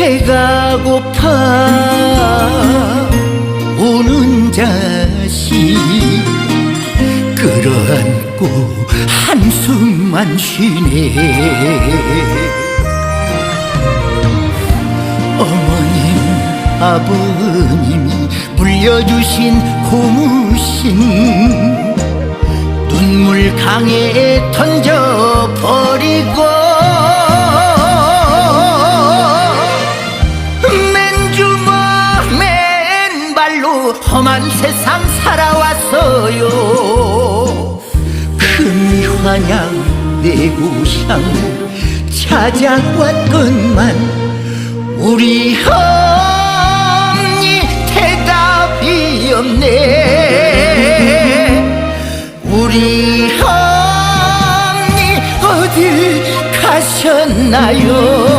배가 고파 우는 자식 끌어안고 한숨만 쉬네. 어머님 아버님이 물려주신 고무신 눈물 강에 던 험한 세상 살아왔어요. 큰 환양 내 고향 찾아왔건만 우리 어머니 대답이 없네. 우리 어머니 어딜 가셨나요